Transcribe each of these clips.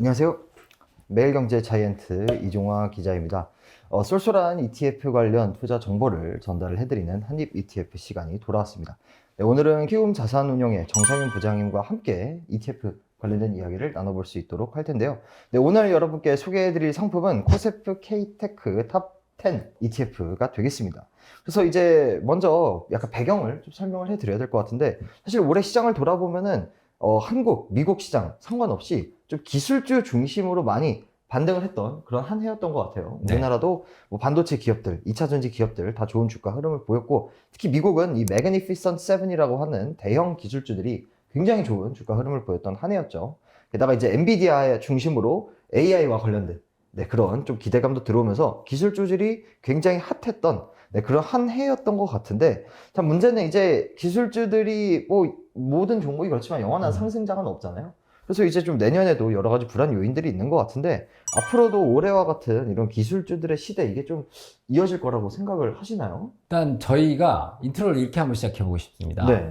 안녕하세요. 매일경제 자이언트 이종화 기자입니다. 어, 쏠쏠한 ETF 관련 투자 정보를 전달을 해드리는 한입 ETF 시간이 돌아왔습니다. 네, 오늘은 키움 자산운용의 정상윤 부장님과 함께 ETF 관련된 이야기를 나눠볼 수 있도록 할 텐데요. 네, 오늘 여러분께 소개해드릴 상품은 코세프 K테크 탑10 ETF가 되겠습니다. 그래서 이제 먼저 약간 배경을 좀 설명을 해드려야 될 것 같은데 사실 올해 시장을 돌아보면은 어, 한국, 미국 시장 상관없이 좀 기술주 중심으로 많이 반등을 했던 그런 한 해였던 것 같아요. 네. 우리나라도 뭐 반도체 기업들, 2차 전지 기업들 다 좋은 주가 흐름을 보였고 특히 미국은 이 매그니피선 7이라고 하는 대형 기술주들이 굉장히 좋은 주가 흐름을 보였던 한 해였죠. 게다가 이제 엔비디아 중심으로 AI와 관련된 네, 그런 좀 기대감도 들어오면서 기술주들이 굉장히 핫했던 네, 그런 한 해였던 것 같은데 참 문제는 이제 기술주들이 뭐 모든 종목이 그렇지만 영원한 음. 상승장은 없잖아요. 그래서 이제 좀 내년에도 여러 가지 불안 요인들이 있는 것 같은데 앞으로도 올해와 같은 이런 기술주들의 시대 이게 좀 이어질 거라고 생각을 하시나요? 일단 저희가 인트로를 이렇게 한번 시작해 보고 싶습니다. 네.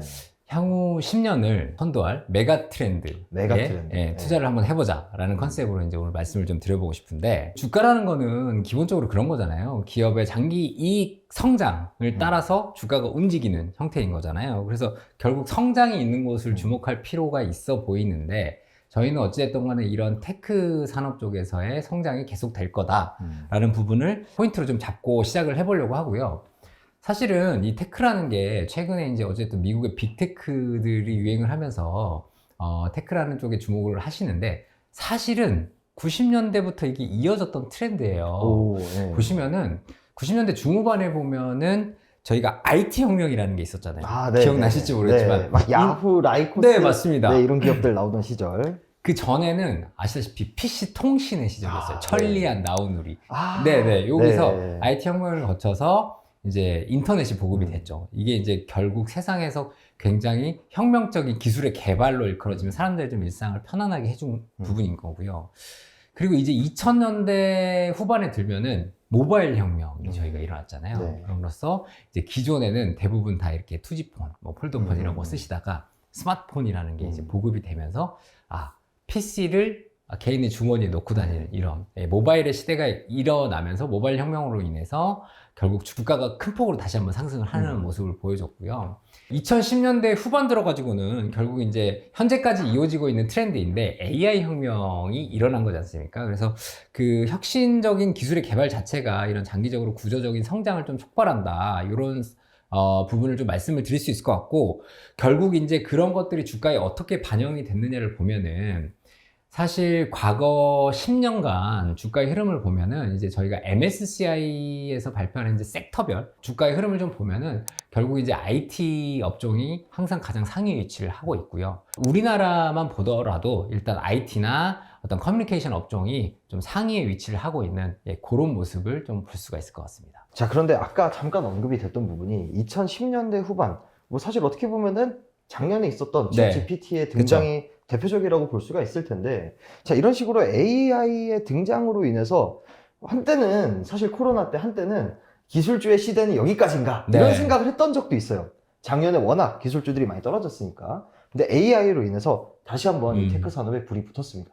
향후 10년을 선도할 메가 트렌드에 메가 트렌드. 예, 네. 투자를 한번 해보자라는 컨셉으로 이제 오늘 말씀을 좀 드려보고 싶은데 주가라는 거는 기본적으로 그런 거잖아요. 기업의 장기 이익 성장을 음. 따라서 주가가 움직이는 형태인 거잖아요. 그래서 결국 성장이 있는 곳을 음. 주목할 필요가 있어 보이는데 저희는 어찌됐든 간에 이런 테크 산업 쪽에서의 성장이 계속 될 거다. 음. 라는 부분을 포인트로 좀 잡고 시작을 해보려고 하고요. 사실은 이 테크라는 게 최근에 이제 어쨌든 미국의 빅테크들이 유행을 하면서 어, 테크라는 쪽에 주목을 하시는데 사실은 90년대부터 이게 이어졌던 트렌드예요. 오, 네. 보시면은 90년대 중후반에 보면은 저희가 IT 혁명이라는 게 있었잖아요. 아, 네, 기억나실지 네. 모르겠지만 네, 막 야후, 라이코스 네, 맞습니다. 네, 이런 기업들 나오던 시절. 그 전에는 아시다시피 PC 통신의 시절이었어요. 아, 천리안 나우누리. 아, 네네. 여기서 네. IT 혁명을 거쳐서 이제 인터넷이 보급이 음. 됐죠. 이게 이제 결국 세상에서 굉장히 혁명적인 기술의 개발로 일컬어지면 사람들의 좀 일상을 편안하게 해준 음. 부분인 거고요. 그리고 이제 2000년대 후반에 들면은 모바일 혁명이 음. 저희가 일어났잖아요. 네. 그럼으로써 이제 기존에는 대부분 다 이렇게 투지폰, 뭐 폴더폰 이런 거 음. 쓰시다가 스마트폰이라는 게 이제 음. 보급이 되면서 아 PC를 개인의 주머니에 넣고 다니는 이런 예, 모바일의 시대가 일어나면서 모바일 혁명으로 인해서 결국 주가가 큰 폭으로 다시 한번 상승을 하는 음. 모습을 보여줬고요. 2010년대 후반 들어가지고는 결국 이제 현재까지 이어지고 있는 트렌드인데 AI 혁명이 일어난 거지 않습니까? 그래서 그 혁신적인 기술의 개발 자체가 이런 장기적으로 구조적인 성장을 좀 촉발한다. 이런 어, 부분을 좀 말씀을 드릴 수 있을 것 같고 결국 이제 그런 것들이 주가에 어떻게 반영이 됐느냐를 보면은 사실 과거 10년간 주가의 흐름을 보면은 이제 저희가 MSCI에서 발표하는 이제 섹터별 주가의 흐름을 좀 보면은 결국 이제 IT 업종이 항상 가장 상위 위치를 하고 있고요. 우리나라만 보더라도 일단 IT나 어떤 커뮤니케이션 업종이 좀 상위에 위치를 하고 있는 예, 그런 모습을 좀 볼 수가 있을 것 같습니다. 자, 그런데 아까 잠깐 언급이 됐던 부분이 2010년대 후반, 뭐 사실 어떻게 보면은 작년에 있었던 네. GPT의 등장이 대표적이라고 볼 수가 있을 텐데, 자, 이런 식으로 AI의 등장으로 인해서 한때는 사실 코로나 때 한때는 기술주의 시대는 여기까지인가? 이런 네. 생각을 했던 적도 있어요. 작년에 워낙 기술주들이 많이 떨어졌으니까. 근데 AI로 인해서 다시 한번 이 음. 테크 산업에 불이 붙었습니다.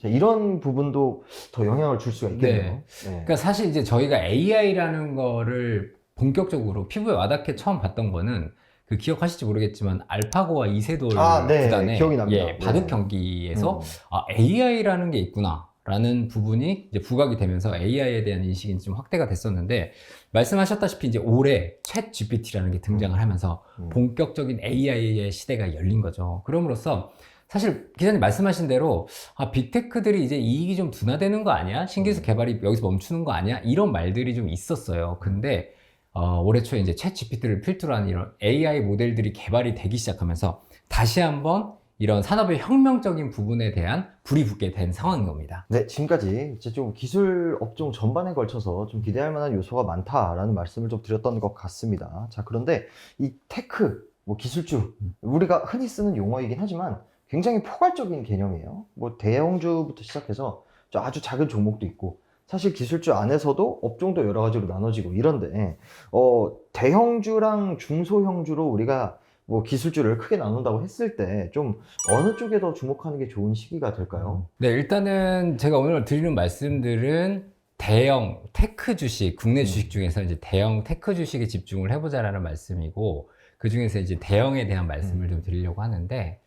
자, 이런 부분도 더 영향을 줄 수가 있겠네요. 네. 그러니까 사실 이제 저희가 AI라는 거를 본격적으로 피부에 와닿게 처음 봤던 거는 그 기억하실지 모르겠지만 알파고와 이세돌 아, 네. 구단의 기억이 납니다. 예, 바둑 네. 경기에서 음. 아, AI라는 게 있구나라는 부분이 이제 부각이 되면서 AI에 대한 인식이 좀 확대가 됐었는데 말씀하셨다시피 이제 올해 챗 GPT라는 게 등장을 하면서 음. 본격적인 AI의 시대가 열린 거죠. 그럼으로써 사실 기자님 말씀하신 대로 아, 빅테크들이 이제 이익이 좀 둔화되는 거 아니야? 신기술 개발이 여기서 멈추는 거 아니야? 이런 말들이 좀 있었어요. 근데 어, 올해 초에 이제 챗 GPT를 필두로 한 이런 AI 모델들이 개발이 되기 시작하면서 다시 한번 이런 산업의 혁명적인 부분에 대한 불이 붙게 된 상황인 겁니다. 네, 지금까지 이제 좀 기술 업종 전반에 걸쳐서 좀 기대할 만한 요소가 많다라는 말씀을 좀 드렸던 것 같습니다. 자, 그런데 이 테크, 뭐 기술주, 우리가 흔히 쓰는 용어이긴 하지만 굉장히 포괄적인 개념이에요. 뭐 대형주부터 시작해서 저 아주 작은 종목도 있고 사실 기술주 안에서도 업종도 여러 가지로 나눠지고 이런데 어, 대형주랑 중소형주로 우리가 뭐 기술주를 크게 나눈다고 했을 때 좀 어느 쪽에 더 주목하는 게 좋은 시기가 될까요? 네, 일단은 제가 오늘 드리는 말씀들은 대형 테크 주식, 국내 음. 주식 중에서 이제 대형 테크 주식에 집중을 해보자라는 말씀이고, 그 중에서 이제 대형에 대한 말씀을 좀 드리려고 하는데,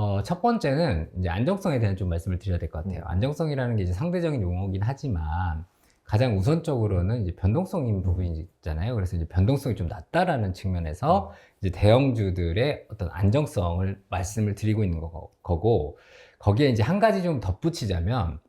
어, 첫 번째는 이제 안정성에 대한 좀 말씀을 드려야 될 것 같아요. 음. 안정성이라는 게 이제 상대적인 용어긴 하지만, 가장 우선적으로는 이제 변동성인 부분이 있잖아요. 그래서 이제 변동성이 좀 낮다라는 측면에서 이제 대형주들의 어떤 안정성을 말씀을 드리고 있는 거- 거고, 거기에 이제 한 가지 좀 덧붙이자면,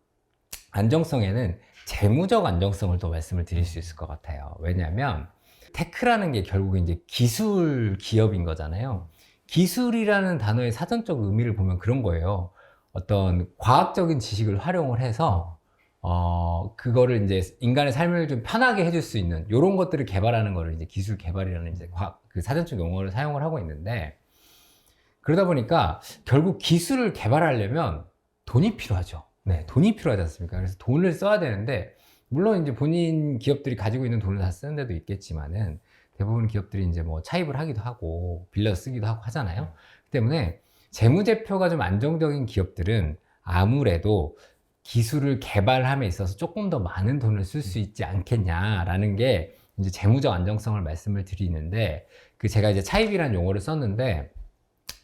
안정성에는 재무적 안정성을 또 말씀을 드릴 수 있을 것 같아요. 왜냐하면 테크라는 게 결국 이제 기술 기업인 거잖아요. 기술이라는 단어의 사전적 의미를 보면 그런 거예요. 어떤 과학적인 지식을 활용을 해서 어 그거를 이제 인간의 삶을 좀 편하게 해줄 수 있는 이런 것들을 개발하는 거를 이제 기술 개발이라는 이제 과학 그 사전적 용어를 사용을 하고 있는데 그러다 보니까 결국 기술을 개발하려면 돈이 필요하죠. 네, 돈이 필요하지 않습니까? 그래서 돈을 써야 되는데, 물론 이제 본인 기업들이 가지고 있는 돈을 다 쓰는 데도 있겠지만은, 대부분 기업들이 이제 뭐 차입을 하기도 하고, 빌려 쓰기도 하고 하잖아요. 그 때문에 재무제표가 좀 안정적인 기업들은 아무래도 기술을 개발함에 있어서 조금 더 많은 돈을 쓸 수 있지 않겠냐라는 게 이제 재무적 안정성을 말씀을 드리는데, 그 제가 이제 차입이라는 용어를 썼는데,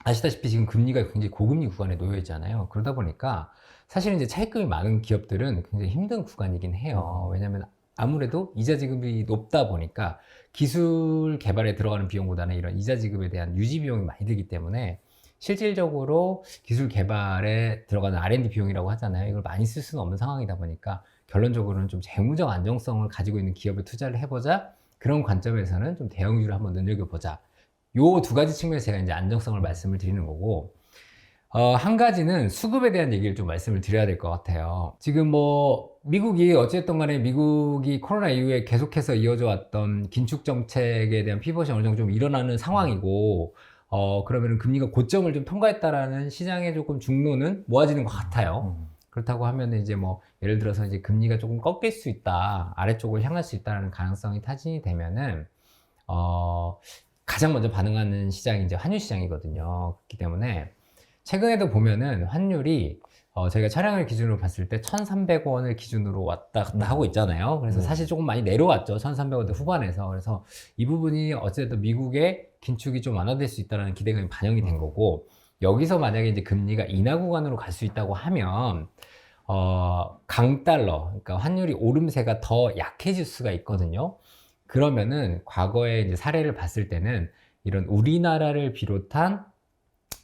아시다시피 지금 금리가 굉장히 고금리 구간에 놓여 있잖아요. 그러다 보니까 사실은 이제 차입금이 많은 기업들은 굉장히 힘든 구간이긴 해요. 왜냐하면 아무래도 이자 지급이 높다 보니까 기술 개발에 들어가는 비용보다는 이런 이자 지급에 대한 유지 비용이 많이 들기 때문에 실질적으로 기술 개발에 들어가는 R&D 비용이라고 하잖아요. 이걸 많이 쓸 수는 없는 상황이다 보니까 결론적으로는 좀 재무적 안정성을 가지고 있는 기업에 투자를 해보자. 그런 관점에서는 좀 대형주를 한번 눈여겨보자. 요 두 가지 측면에서 제가 이제 안정성을 말씀을 드리는 거고, 어, 한 가지는 수급에 대한 얘기를 좀 말씀을 드려야 될 것 같아요. 지금 뭐, 미국이 어쨌든 간에 미국이 코로나 이후에 계속해서 이어져 왔던 긴축 정책에 대한 피벗이 어느 정도 좀 일어나는 상황이고, 어, 그러면은 금리가 고점을 좀 통과했다라는 시장의 조금 중론은 모아지는 것 같아요. 음. 그렇다고 하면 이제 뭐 예를 들어서 이제 금리가 조금 꺾일 수 있다 아래쪽을 향할 수 있다는 가능성이 타진이 되면은 어 가장 먼저 반응하는 시장이 이제 환율 시장이거든요 그렇기 때문에 최근에도 보면은 환율이 어 저희가 차량을 기준으로 봤을 때 1,300원을 기준으로 왔다 갔다 하고 있잖아요. 그래서 네. 사실 조금 많이 내려왔죠. 1,300원대 후반에서. 그래서 이 부분이 어쨌든 미국의 긴축이 좀 완화될 수 있다는 기대감이 반영이 된 거고 여기서 만약에 이제 금리가 인하 구간으로 갈 수 있다고 하면 어, 강달러, 그러니까 환율이 오름세가 더 약해질 수가 있거든요. 그러면은 과거에 이제 사례를 봤을 때는 이런 우리나라를 비롯한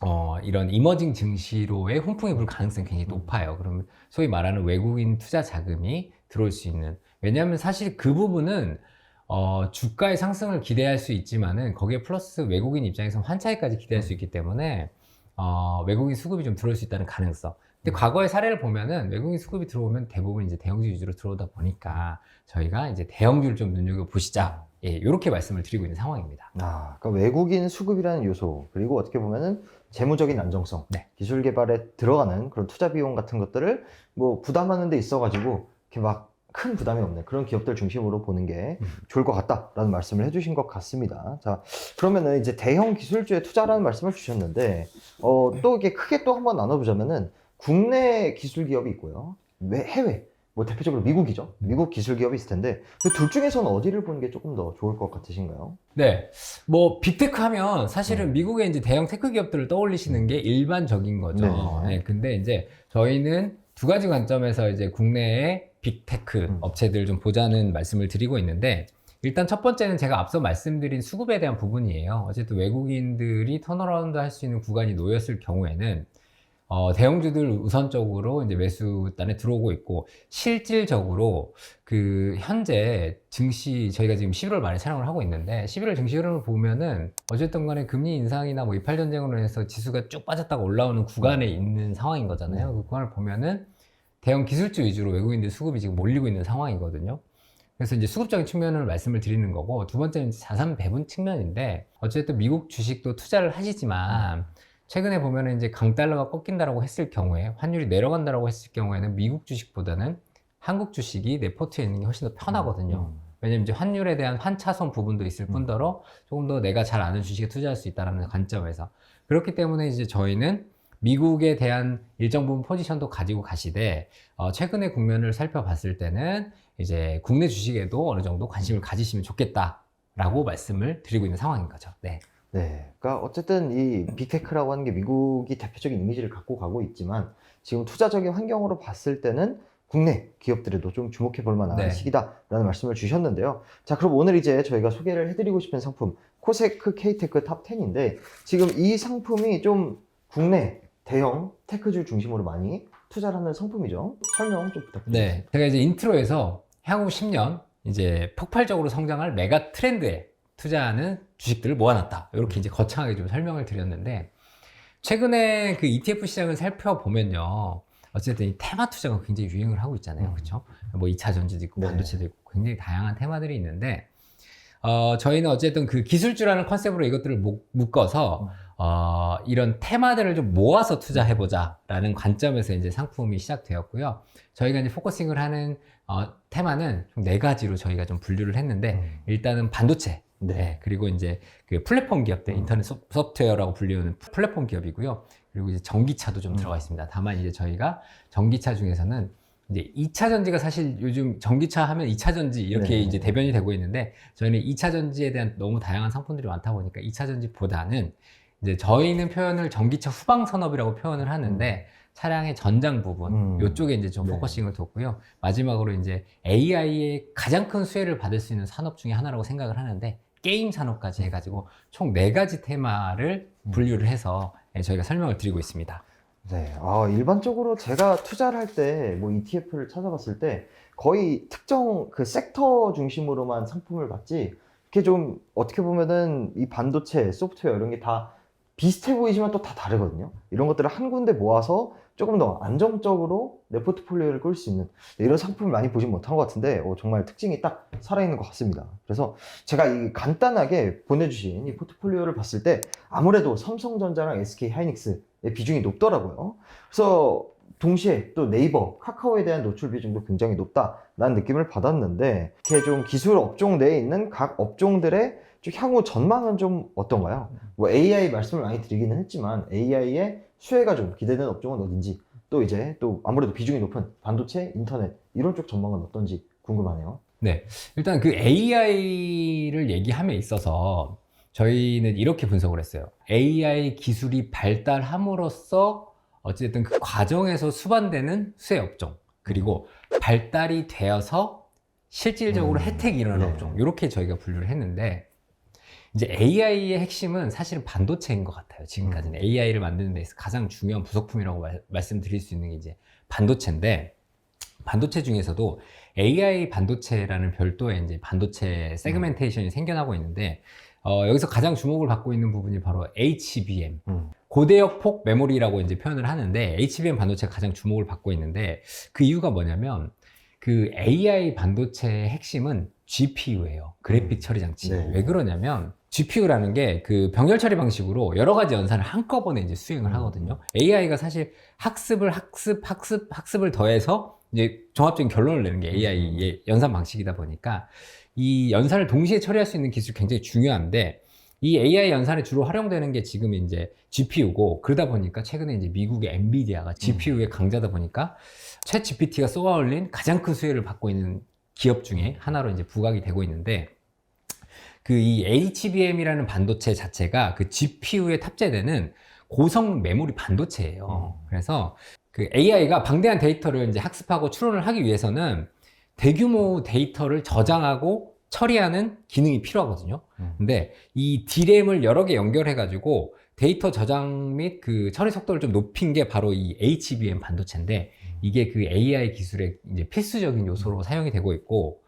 어, 이런 이머징 증시로의 훈풍이 불 가능성이 굉장히 높아요. 그러면 소위 말하는 외국인 투자 자금이 들어올 수 있는. 왜냐하면 사실 그 부분은 어, 주가의 상승을 기대할 수 있지만은 거기에 플러스 외국인 입장에서 환차익까지 기대할 수 있기 때문에 어, 외국인 수급이 좀 들어올 수 있다는 가능성. 근데 과거의 사례를 보면은 외국인 수급이 들어오면 대부분 이제 대형주 위주로 들어오다 보니까 저희가 이제 대형주를 좀 눈여겨 보시자. 예, 이렇게 말씀을 드리고 있는 상황입니다. 아, 그러니까 외국인 수급이라는 요소 그리고 어떻게 보면은 재무적인 안정성, 네. 기술 개발에 들어가는 그런 투자 비용 같은 것들을 뭐 부담하는 데 있어가지고 이렇게 막 큰 부담이 없는 그런 기업들 중심으로 보는 게 음. 좋을 것 같다라는 말씀을 해주신 것 같습니다. 자, 그러면은 이제 대형 기술주에 투자라는 말씀을 주셨는데 어, 또 이게 크게 또 한번 나눠보자면은 국내 기술 기업이 있고요, 외- 해외. 뭐 대표적으로 미국이죠. 미국 기술 기업이 있을 텐데 그 둘 중에서는 어디를 보는 게 조금 더 좋을 것 같으신가요? 네. 뭐 빅테크 하면 사실은 미국의 이제 대형 테크 기업들을 떠올리시는 게 일반적인 거죠. 네. 네. 근데 이제 저희는 두 가지 관점에서 이제 국내의 빅테크 음. 업체들 좀 보자는 말씀을 드리고 있는데 일단 첫 번째는 제가 앞서 말씀드린 수급에 대한 부분이에요. 어쨌든 외국인들이 턴어라운드 할 수 있는 구간이 놓였을 경우에는 어, 대형주들 우선적으로 이제 매수단에 들어오고 있고 실질적으로 그 현재 증시 저희가 지금 11월 말에 촬영을 하고 있는데 11월 증시 흐름을 보면은 어쨌든 간에 금리 인상이나 뭐 이팔 전쟁으로 해서 지수가 쭉 빠졌다가 올라오는 구간에 있는 상황인 거잖아요. 그 구간을 보면은 대형 기술주 위주로 외국인들 수급이 지금 몰리고 있는 상황이거든요. 그래서 이제 수급적인 측면을 말씀을 드리는 거고 두 번째는 자산 배분 측면인데 어쨌든 미국 주식도 투자를 하시지만 최근에 보면은 이제 강달러가 꺾인다라고 했을 경우에 환율이 내려간다라고 했을 경우에는 미국 주식보다는 한국 주식이 내 포트에 있는 게 훨씬 더 편하거든요. 음. 왜냐면 이제 환율에 대한 환차손 부분도 있을 음. 뿐더러 조금 더 내가 잘 아는 주식에 투자할 수 있다는 관점에서 그렇기 때문에 이제 저희는 미국에 대한 일정 부분 포지션도 가지고 가시되 어, 최근의 국면을 살펴봤을 때는 이제 국내 주식에도 어느 정도 관심을 가지시면 좋겠다라고 말씀을 드리고 있는 상황인 거죠. 네. 네. 그러니까 어쨌든 이 빅테크라고 하는 게 미국이 대표적인 이미지를 갖고 가고 있지만 지금 투자적인 환경으로 봤을 때는 국내 기업들에도 좀 주목해 볼 만한 네. 시기다라는 말씀을 주셨는데요. 자, 그럼 오늘 이제 저희가 소개를 해드리고 싶은 상품 코세크 K테크 탑 10인데 지금 이 상품이 좀 국내 대형 테크주 중심으로 많이 투자를 하는 상품이죠. 설명 좀 부탁드립니다. 네. 제가 이제 인트로에서 향후 10년 이제 폭발적으로 성장할 메가 트렌드에 투자하는 주식들을 모아놨다. 이렇게 이제 거창하게 좀 설명을 드렸는데 최근에 그 ETF 시장을 살펴보면요. 어쨌든 이 테마 투자가 굉장히 유행을 하고 있잖아요. 음. 그렇죠? 뭐 2차 전지도 있고 네. 반도체도 있고 굉장히 다양한 테마들이 있는데 어, 저희는 어쨌든 그 기술주라는 컨셉으로 이것들을 목- 묶어서 음. 어, 이런 테마들을 좀 모아서 투자해보자라는 관점에서 이제 상품이 시작되었고요. 저희가 이제 포커싱을 하는 어, 테마는 총네 가지로 저희가 좀 분류를 했는데 음. 일단은 반도체, 네. 네, 그리고 이제 그 플랫폼 기업들, 음. 인터넷 소, 소프트웨어라고 불리우는 플랫폼 기업이고요. 그리고 이제 전기차도 좀 음. 들어가 있습니다. 다만 이제 저희가 전기차 중에서는 이제 2차 전지가 사실 요즘 전기차 하면 2차 전지 이렇게 네. 이제 대변이 되고 있는데 저희는 2차 전지에 대한 너무 다양한 상품들이 많다 보니까 2차 전지보다는 이제 저희는 표현을 전기차 후방 산업이라고 표현을 하는데 차량의 전장 부분 음. 이쪽에 이제 좀 네. 포커싱을 뒀고요. 마지막으로 이제 AI의 가장 큰 수혜를 받을 수 있는 산업 중에 하나라고 생각을 하는데 게임 산업까지 해가지고 총 네 가지 테마를 음. 분류를 해서 예, 저희가 설명을 드리고 있습니다. 네, 아, 일반적으로 제가 투자를 할 때 뭐 ETF를 찾아봤을 때 거의 특정 그 섹터 중심으로만 상품을 봤지 이렇게 좀 어떻게 보면은 이 반도체, 소프트웨어 이런 게 다 비슷해 보이지만 또 다 다르거든요. 이런 것들을 한 군데 모아서 조금 더 안정적으로 내 포트폴리오를 끌수 있는 이런 상품을 많이 보진 못한 것 같은데 어, 정말 특징이 딱 살아있는 것 같습니다. 그래서 제가 이 간단하게 보내주신 이 포트폴리오를 봤을 때 아무래도 삼성전자랑 SK 하이닉스의 비중이 높더라고요. 그래서 동시에 또 네이버, 카카오에 대한 노출 비중도 굉장히 높다라는 느낌을 받았는데 이렇게 좀 기술 업종 내에 있는 각 업종들의 좀 향후 전망은 좀 어떤가요? 뭐 AI 말씀을 많이 드리기는 했지만 AI의 수혜가 좀 기대되는 업종은 어딘지 또 이제 또 아무래도 비중이 높은 반도체, 인터넷 이런 쪽 전망은 어떤지 궁금하네요. 네. 일단 그 AI를 얘기함에 있어서 저희는 이렇게 분석을 했어요. AI 기술이 발달함으로써 어쨌든 그 과정에서 수반되는 수혜 업종, 그리고 발달이 되어서 실질적으로 음, 혜택이 일어나는 네. 업종, 이렇게 저희가 분류를 했는데, 이제 AI의 핵심은 사실은 반도체인 것 같아요. 지금까지는 AI를 만드는 데 있어서 가장 중요한 부속품이라고 말, 말씀드릴 수 있는 게 이제 반도체인데, 반도체 중에서도 AI 반도체라는 별도의 이제 반도체 세그멘테이션이 생겨나고 있는데, 어, 여기서 가장 주목을 받고 있는 부분이 바로 HBM, 음. 고대역 폭 메모리라고 이제 표현을 하는데 HBM 반도체가 가장 주목을 받고 있는데 그 이유가 뭐냐면 그 AI 반도체의 핵심은 GPU예요. 그래픽 음. 처리 장치. 네. 왜 그러냐면 GPU라는 게 그 병렬 처리 방식으로 여러 가지 연산을 한꺼번에 이제 수행을 음. 하거든요. AI가 사실 학습을 학습 학습 학습을 더해서 이제 종합적인 결론을 내는 게 음. AI의 연산 방식이다 보니까 이 연산을 동시에 처리할 수 있는 기술이 굉장히 중요한데 이 AI 연산에 주로 활용되는 게 지금 이제 GPU고 그러다 보니까 최근에 이제 미국의 엔비디아가 GPU의 강자다 보니까 챗 GPT가 쏘아 올린 가장 큰 수혜를 받고 있는 기업 중에 하나로 이제 부각이 되고 있는데 그 이 HBM이라는 반도체 자체가 그 GPU에 탑재되는 고성 메모리 반도체예요. 음. 그래서 그 AI가 방대한 데이터를 이제 학습하고 추론을 하기 위해서는 대규모 데이터를 저장하고 처리하는 기능이 필요하거든요. 음. 근데 이 D램을 여러 개 연결해 가지고 데이터 저장 및 그 처리 속도를 좀 높인 게 바로 이 HBM 반도체인데 이게 그 AI 기술의 이제 필수적인 요소로 사용이 되고 있고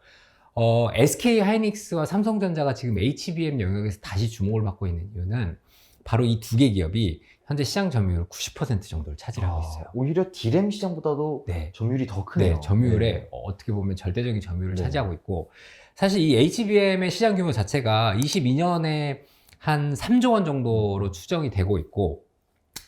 어, SK 하이닉스와 삼성전자가 지금 HBM 영역에서 다시 주목을 받고 있는 이유는 바로 이 두 개 기업이 현재 시장 점유율 90% 정도를 차지하고 있어요. 아, 오히려 디램 시장보다도 네. 점유율이 더 크네요. 네, 점유율에 네. 어떻게 보면 절대적인 점유율을 네. 차지하고 있고 사실 이 HBM의 시장 규모 자체가 22년에 한 3조 원 정도로 추정이 되고 있고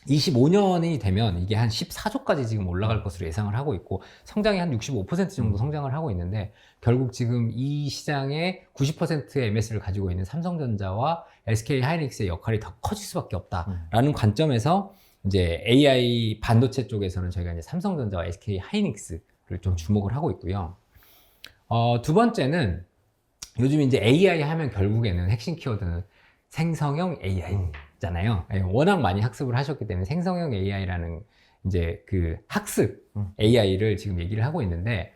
25년이 되면 이게 한 14조까지 지금 올라갈 것으로 예상을 하고 있고 성장이 한 65% 정도 성장을 하고 있는데 결국 지금 이 시장의 90%의 MS를 가지고 있는 삼성전자와 SK 하이닉스의 역할이 더 커질 수밖에 없다라는 관점에서 이제 AI 반도체 쪽에서는 저희가 이제 삼성전자와 SK 하이닉스를 좀 주목을 하고 있고요. 어, 두 번째는 요즘 이제 AI 하면 결국에는 핵심 키워드는 생성형 AI 잖아요. 예, 워낙 많이 학습을 하셨기 때문에 생성형 AI라는 이제 그 학습 음. AI를 지금 얘기를 하고 있는데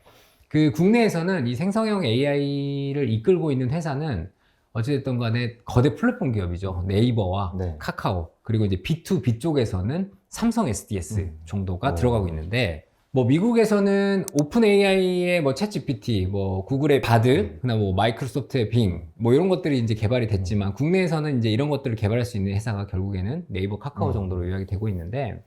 그 국내에서는 이 생성형 AI를 이끌고 있는 회사는 어찌됐든 간에 거대 플랫폼 기업이죠. 네이버와 네. 카카오 그리고 이제 B2B 쪽에서는 삼성 SDS 음. 정도가 오. 들어가고 있는데 뭐 미국에서는 오픈 AI의 뭐 챗GPT, 뭐 구글의 바드, 음. 그다음 뭐 마이크로소프트의 빙, 뭐 이런 것들이 이제 개발이 됐지만 국내에서는 이제 이런 것들을 개발할 수 있는 회사가 결국에는 네이버, 카카오 음. 정도로 요약이 되고 있는데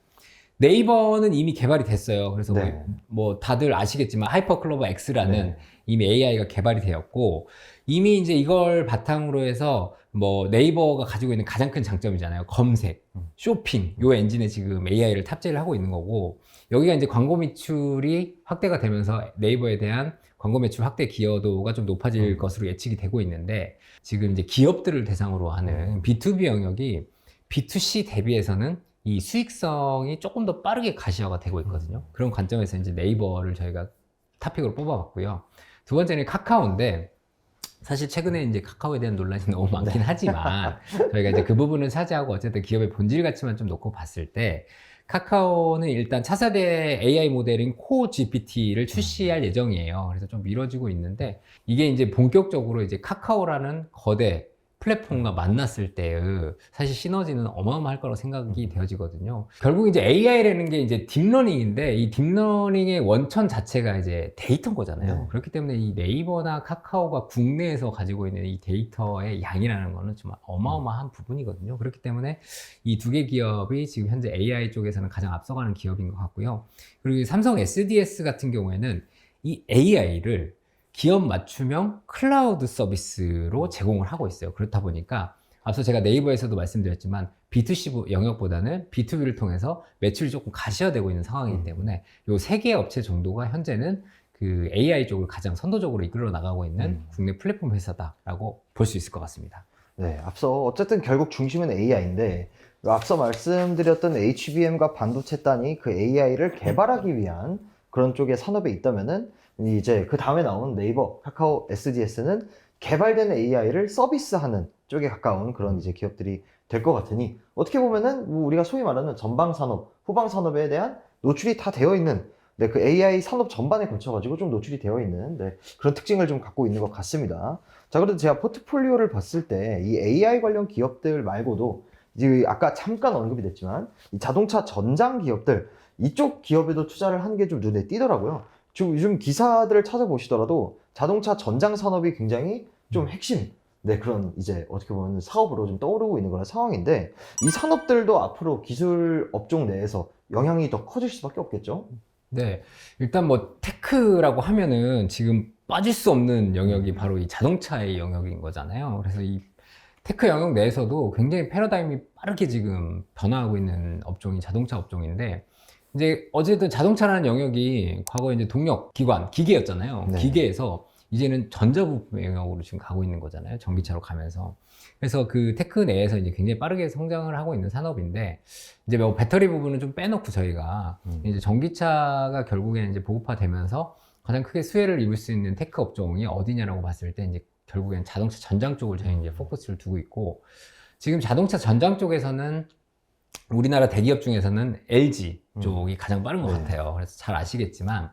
네이버는 이미 개발이 됐어요. 그래서 네. 뭐, 뭐 다들 아시겠지만 하이퍼클로버 X라는 네. 이미 AI가 개발이 되었고 이미 이제 이걸 바탕으로 해서 뭐 네이버가 가지고 있는 가장 큰 장점이잖아요. 검색, 음. 쇼핑 요 엔진에 지금 AI를 탑재를 하고 있는 거고 여기가 이제 광고 매출이 확대가 되면서 네이버에 대한 광고 매출 확대 기여도가 좀 높아질 음. 것으로 예측이 되고 있는데 지금 이제 기업들을 대상으로 하는 B2B 영역이 B2C 대비해서는 이 수익성이 조금 더 빠르게 가시화가 되고 있거든요. 그런 관점에서 이제 네이버를 저희가 탑픽으로 뽑아봤고요. 두 번째는 카카오인데 사실 최근에 이제 카카오에 대한 논란이 너무 많긴 하지만 저희가 이제 그 부분은 차지하고 어쨌든 기업의 본질 가치만 좀 놓고 봤을 때 카카오는 일단 차세대 AI 모델인 코 GPT를 출시할 예정이에요. 그래서 좀 미뤄지고 있는데 이게 이제 본격적으로 이제 카카오라는 거대 플랫폼과 만났을 때의 사실 시너지는 어마어마할 거라고 생각이 되어지거든요. 결국 이제 AI라는 게 이제 딥러닝인데 이 딥러닝의 원천 자체가 이제 데이터인 거잖아요. 네. 그렇기 때문에 이 네이버나 카카오가 국내에서 가지고 있는 이 데이터의 양이라는 거는 정말 어마어마한 부분이거든요. 그렇기 때문에 이 두 개 기업이 지금 현재 AI 쪽에서는 가장 앞서가는 기업인 것 같고요. 그리고 이 삼성 SDS 같은 경우에는 이 AI를 기업 맞춤형 클라우드 서비스로 제공을 하고 있어요. 그렇다 보니까 앞서 제가 네이버에서도 말씀드렸지만 B2C 영역보다는 B2B를 통해서 매출이 조금 가시화되고 있는 상황이기 음. 때문에 요세 개의 업체 정도가 현재는 그 AI 쪽을 가장 선도적으로 이끌어 나가고 있는 음. 국내 플랫폼 회사다라고 볼 수 있을 것 같습니다. 네, 앞서 어쨌든 결국 중심은 AI인데 앞서 말씀드렸던 HBM과 반도체 단이 그 AI를 개발하기 위한 그런 쪽의 산업에 있다면은 이제 그 다음에 나온 네이버, 카카오, SDS는 개발된 AI를 서비스하는 쪽에 가까운 그런 이제 기업들이 될 것 같으니 어떻게 보면은 뭐 우리가 소위 말하는 전방 산업, 후방 산업에 대한 노출이 다 되어 있는 네, 그 AI 산업 전반에 걸쳐가지고 좀 노출이 되어 있는 네, 그런 특징을 좀 갖고 있는 것 같습니다. 자, 그래도 제가 포트폴리오를 봤을 때 이 AI 관련 기업들 말고도 이제 아까 잠깐 언급이 됐지만 이 자동차 전장 기업들 이쪽 기업에도 투자를 하는 게좀 눈에 띄더라고요. 지금 요즘 기사들을 찾아보시더라도 자동차 전장 산업이 굉장히 좀 핵심 네 그런 이제 어떻게 보면 사업으로 좀 떠오르고 있는 그런 상황인데 이 산업들도 앞으로 기술 업종 내에서 영향이 더 커질 수밖에 없겠죠. 네. 일단 뭐 테크라고 하면은 지금 빠질 수 없는 영역이 바로 이 자동차의 영역인 거잖아요. 그래서 이 테크 영역 내에서도 굉장히 패러다임이 빠르게 지금 변화하고 있는 업종이 자동차 업종인데 이제 어쨌든 자동차라는 영역이 과거에 이제 동력 기관 기계였잖아요. 네. 기계에서 이제는 전자부품 영역으로 지금 가고 있는 거잖아요. 전기차로 가면서. 그래서 그 테크 내에서 이제 굉장히 빠르게 성장을 하고 있는 산업인데 이제 뭐 배터리 부분은 좀 빼놓고 저희가 음. 이제 전기차가 결국에는 이제 보급화되면서 가장 크게 수혜를 입을 수 있는 테크 업종이 어디냐라고 봤을 때 이제 결국엔 자동차 전장 쪽을 저희 이제 포커스를 두고 있고 지금 자동차 전장 쪽에서는 우리나라 대기업 중에서는 LG 쪽이 가장 빠른 것 네. 같아요. 그래서 잘 아시겠지만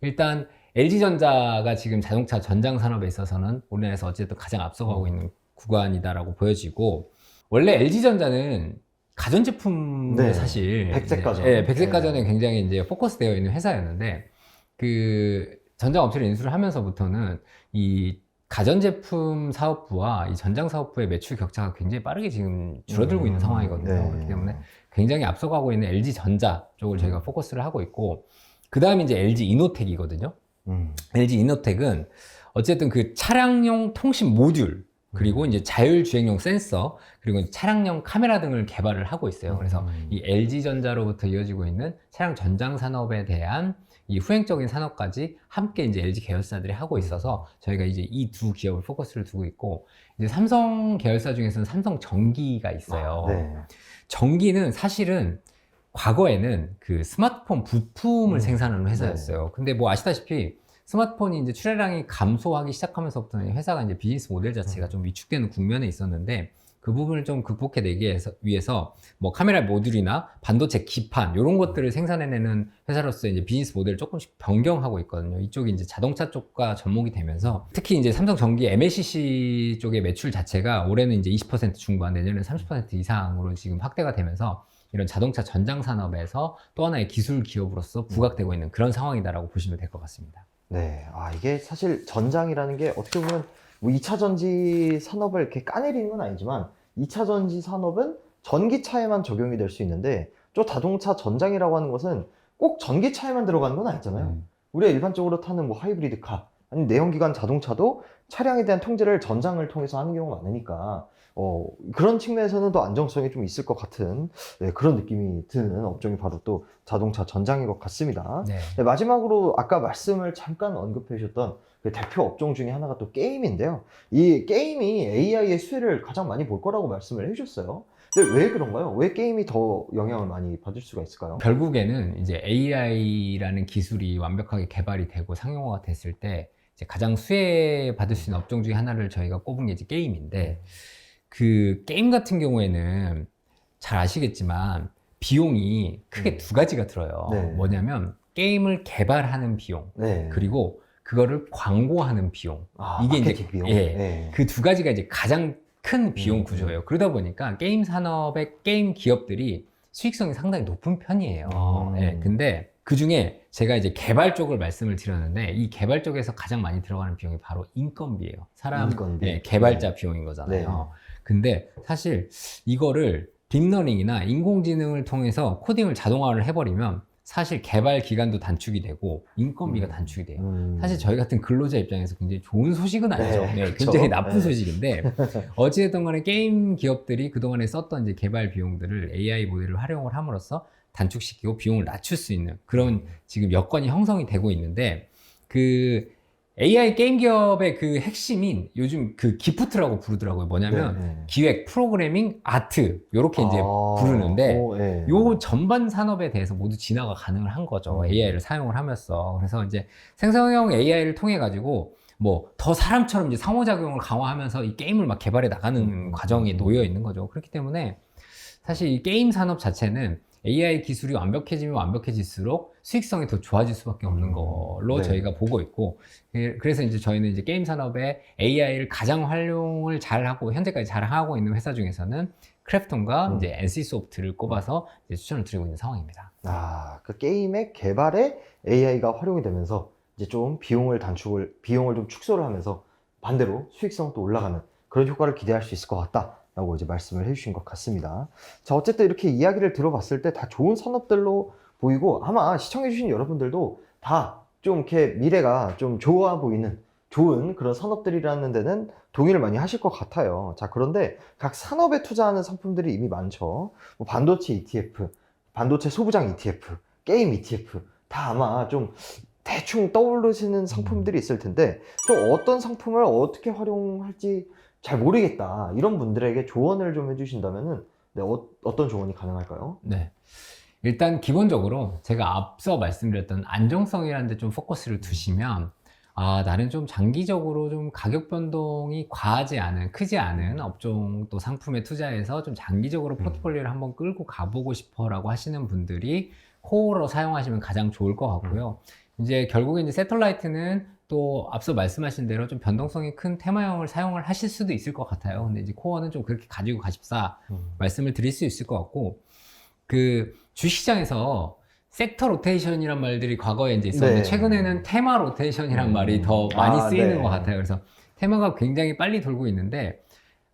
일단 LG전자가 지금 자동차 전장 산업에 있어서는 우리나라에서 어쨌든 가장 앞서가고 있는 구간이다라고 보여지고 원래 LG전자는 가전제품에 네. 사실 백색 가전. 예, 백색 가전에 네. 굉장히 이제 포커스되어 있는 회사였는데 그 전장 업체를 인수를 하면서부터는 이 가전제품 사업부와 이 전장 사업부의 매출 격차가 굉장히 빠르게 지금 줄어들고 음, 있는 상황이거든요. 네. 그렇기 때문에 굉장히 앞서가고 있는 LG 전자 쪽을 저희가 포커스를 하고 있고 그 다음에 이제 LG 이노텍이거든요. 음. LG 이노텍은 어쨌든 그 차량용 통신 모듈 그리고 이제 자율주행용 센서, 그리고 차량용 카메라 등을 개발을 하고 있어요. 그래서 음. 이 LG전자로부터 이어지고 있는 차량 전장 산업에 대한 이 후행적인 산업까지 함께 이제 LG 계열사들이 하고 있어서 저희가 이제 이 두 기업을 포커스를 두고 있고 이제 삼성 계열사 중에서는 삼성 전기가 있어요. 네. 전기는 사실은 과거에는 그 스마트폰 부품을 음. 생산하는 회사였어요. 근데 뭐 아시다시피 스마트폰이 이제 출하량이 감소하기 시작하면서부터는 회사가 이제 비즈니스 모델 자체가 좀 위축되는 국면에 있었는데 그 부분을 좀 극복해내기 위해서, 뭐 카메라 모듈이나 반도체 기판 이런 것들을 생산해내는 회사로서 이제 비즈니스 모델을 조금씩 변경하고 있거든요. 이쪽이 이제 자동차 쪽과 접목이 되면서 특히 이제 삼성 전기 MLCC 쪽의 매출 자체가 올해는 이제 20% 중반 내년에는 30% 이상으로 지금 확대가 되면서 이런 자동차 전장 산업에서 또 하나의 기술 기업으로서 부각되고 있는 그런 상황이다라고 보시면 될 것 같습니다. 네. 아, 이게 사실 전장이라는 게 어떻게 보면 뭐 2차 전지 산업을 이렇게 까내리는 건 아니지만 2차 전지 산업은 전기차에만 적용이 될 수 있는데 저 자동차 전장이라고 하는 것은 꼭 전기차에만 들어가는 건 아니잖아요. 음. 우리가 일반적으로 타는 뭐 하이브리드 카, 아니 내연기관 자동차도 차량에 대한 통제를 전장을 통해서 하는 경우가 많으니까 어, 그런 측면에서는 또 안정성이 좀 있을 것 같은 네, 그런 느낌이 드는 업종이 바로 또 자동차 전장인 것 같습니다. 네. 네, 마지막으로 아까 말씀을 잠깐 언급해 주셨던 그 대표 업종 중에 하나가 또 게임인데요. 이 게임이 AI의 수혜를 가장 많이 볼 거라고 말씀을 해주셨어요. 근데 왜 그런가요? 왜 게임이 더 영향을 많이 받을 수가 있을까요? 결국에는 이제 AI라는 기술이 완벽하게 개발이 되고 상용화가 됐을 때 가장 수혜 받을 수 있는 업종 중에 하나를 저희가 꼽은 게 이제 게임인데 그 게임 같은 경우에는 잘 아시겠지만 비용이 크게 음. 두 가지가 들어요. 네. 뭐냐면 게임을 개발하는 비용 네. 그리고 그거를 광고하는 비용 아, 이게 이제- 비용. 예. 네. 그두 가지가 이제 가장 큰 비용 음, 구조예요. 그러다 보니까 게임 산업의 게임 기업들이 수익성이 상당히 높은 편이에요. 음. 예, 근데 그 중에 제가 이제 개발 쪽을 말씀을 드렸는데 이 개발 쪽에서 가장 많이 들어가는 비용이 바로 인건비예요. 사람 인건비. 예, 개발자 비용인 거잖아요. 근데 사실 이거를 딥러닝이나 인공지능을 통해서 코딩을 자동화를 해버리면 사실 개발 기간도 단축이 되고 인건비가 음. 단축이 돼요. 음. 사실 저희 같은 근로자 입장에서 굉장히 좋은 소식은 아니죠. 네, 네, 그렇죠. 굉장히 나쁜 네. 소식인데 어찌됐든 간에 게임 기업들이 그동안에 썼던 이제 개발 비용들을 AI 모델을 활용을 함으로써 단축시키고 비용을 낮출 수 있는 그런 지금 여건이 형성이 되고 있는데 그 AI 게임 기업의 그 핵심인 요즘 그 기프트라고 부르더라고요. 뭐냐면 네, 네. 기획, 프로그래밍, 아트 요렇게 이제 아, 부르는데 오, 네. 요 전반 산업에 대해서 모두 진화가 가능을 한 거죠. 음. AI를 사용을 하면서. 그래서 이제 생성형 AI를 통해 가지고 뭐 더 사람처럼 이제 상호작용을 강화하면서 이 게임을 막 개발해 나가는 음. 과정이 놓여 있는 거죠. 그렇기 때문에 사실 이 게임 산업 자체는 AI 기술이 완벽해지면 완벽해질수록 수익성이 더 좋아질 수밖에 없는 음. 걸로 네. 저희가 보고 있고 그- 그래서 이제 저희는 이제 게임 산업에 AI를 가장 활용을 잘 하고 현재까지 잘 하고 있는 회사 중에서는 크래프톤과 음. 이제 NC 소프트를 꼽아서 이제 추천을 드리고 있는 상황입니다. 아, 그 게임의 개발에 AI가 활용이 되면서 이제 좀 비용을 단축을, 비용을 좀 축소를 하면서 반대로 수익성도 올라가는 그런 효과를 기대할 수 있을 것 같다 라고 이제 말씀을 해주신 것 같습니다. 자, 어쨌든 이렇게 이야기를 들어봤을 때 다 좋은 산업들로 보이고 아마 시청해주신 여러분들도 다 좀 이렇게 미래가 좀 좋아 보이는 좋은 그런 산업들이라는 데는 동의를 많이 하실 것 같아요. 자, 그런데 각 산업에 투자하는 상품들이 이미 많죠. 뭐 반도체 ETF, 반도체 소부장 ETF, 게임 ETF 다 아마 좀 대충 떠오르시는 상품들이 있을 텐데 또 어떤 상품을 어떻게 활용할지 잘 모르겠다 이런 분들에게 조언을 좀 해주신다면은 네, 어, 어떤 조언이 가능할까요? 네. 일단 기본적으로 제가 앞서 말씀드렸던 안정성이라는 데 좀 포커스를 두시면 아, 나는 좀 장기적으로 좀 가격 변동이 과하지 않은, 크지 않은 업종 또 상품에 투자해서 좀 장기적으로 음. 포트폴리오를 한번 끌고 가보고 싶어 라고 하시는 분들이 코어로 사용하시면 가장 좋을 것 같고요. 이제 결국에 이제 세틀라이트는 또 앞서 말씀하신 대로 좀 변동성이 큰 테마형을 사용을 하실 수도 있을 것 같아요. 근데 이제 코어는 좀 그렇게 가지고 가십사 말씀을 드릴 수 있을 것 같고 그 주식시장에서 섹터 로테이션이란 말들이 과거에 이제 있었는데 네. 최근에는 테마 로테이션이란 음. 말이 더 많이 아, 쓰이는 네. 것 같아요. 그래서 테마가 굉장히 빨리 돌고 있는데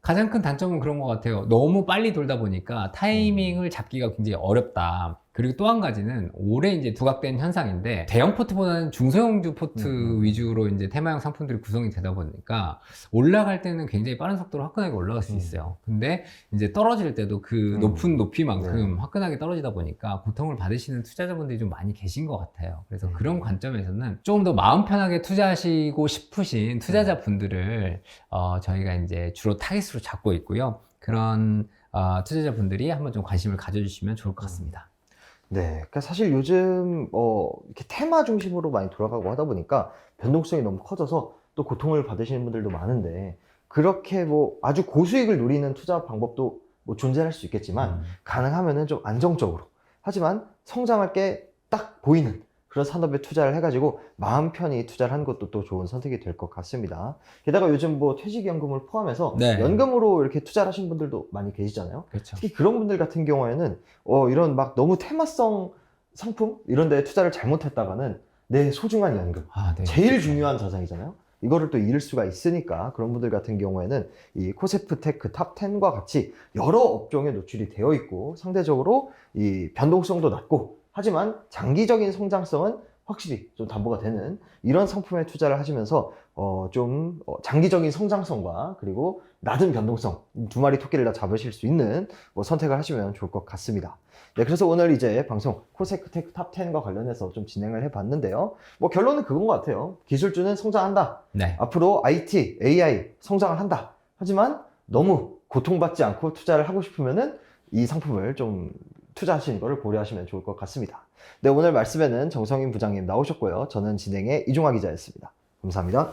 가장 큰 단점은 그런 것 같아요. 너무 빨리 돌다 보니까 타이밍을 잡기가 굉장히 어렵다. 그리고 또 한 가지는 올해 이제 두각된 현상인데 대형 포트보다는 중소형주 포트 음, 음. 위주로 이제 테마형 상품들이 구성이 되다 보니까 올라갈 때는 굉장히 빠른 속도로 화끈하게 올라갈 수 음. 있어요. 근데 이제 떨어질 때도 그 음. 높은 높이만큼 네. 화끈하게 떨어지다 보니까 고통을 받으시는 투자자분들이 좀 많이 계신 것 같아요. 그래서 음. 그런 관점에서는 조금 더 마음 편하게 투자하시고 싶으신 투자자분들을 어, 저희가 이제 주로 타깃으로 잡고 있고요. 그런 어, 투자자분들이 한번 좀 관심을 가져주시면 좋을 것 같습니다. 네, 그러니까 사실 요즘 어, 이렇게 테마 중심으로 많이 돌아가고 하다 보니까 변동성이 너무 커져서 또 고통을 받으시는 분들도 많은데 그렇게 뭐 아주 고수익을 노리는 투자 방법도 뭐 존재할 수 있겠지만 음. 가능하면은 좀 안정적으로 하지만 성장할 게 딱 보이는 그런 산업에 투자를 해가지고 마음 편히 투자를 하는 것도 또 좋은 선택이 될 것 같습니다. 게다가 요즘 뭐 퇴직연금을 포함해서 네. 연금으로 이렇게 투자를 하신 분들도 많이 계시잖아요. 그렇죠. 특히 그런 분들 같은 경우에는 어, 이런 막 너무 테마성 상품 이런 데 투자를 잘못했다가는 내 소중한 연금 아, 네. 제일 중요한 자산이잖아요. 이거를 또 잃을 수가 있으니까 그런 분들 같은 경우에는 이 코세프 테크 탑 10과 같이 여러 업종에 노출이 되어 있고 상대적으로 이 변동성도 낮고 하지만 장기적인 성장성은 확실히 좀 담보가 되는 이런 상품에 투자를 하시면서 어, 좀 어, 장기적인 성장성과 그리고 낮은 변동성 두 마리 토끼를 다 잡으실 수 있는 뭐 선택을 하시면 좋을 것 같습니다. 네, 그래서 오늘 이제 방송 코세크 테크 탑 10과 관련해서 좀 진행을 해봤는데요. 뭐 결론은 그건 것 같아요. 기술주는 성장한다. 네. 앞으로 IT, AI 성장을 한다. 하지만 너무 고통받지 않고 투자를 하고 싶으면은 이 상품을 좀 투자하시는 것을 고려하시면 좋을 것 같습니다. 네, 오늘 말씀에는 정성인 부장님 나오셨고요. 저는 진행의 이종화 기자였습니다. 감사합니다.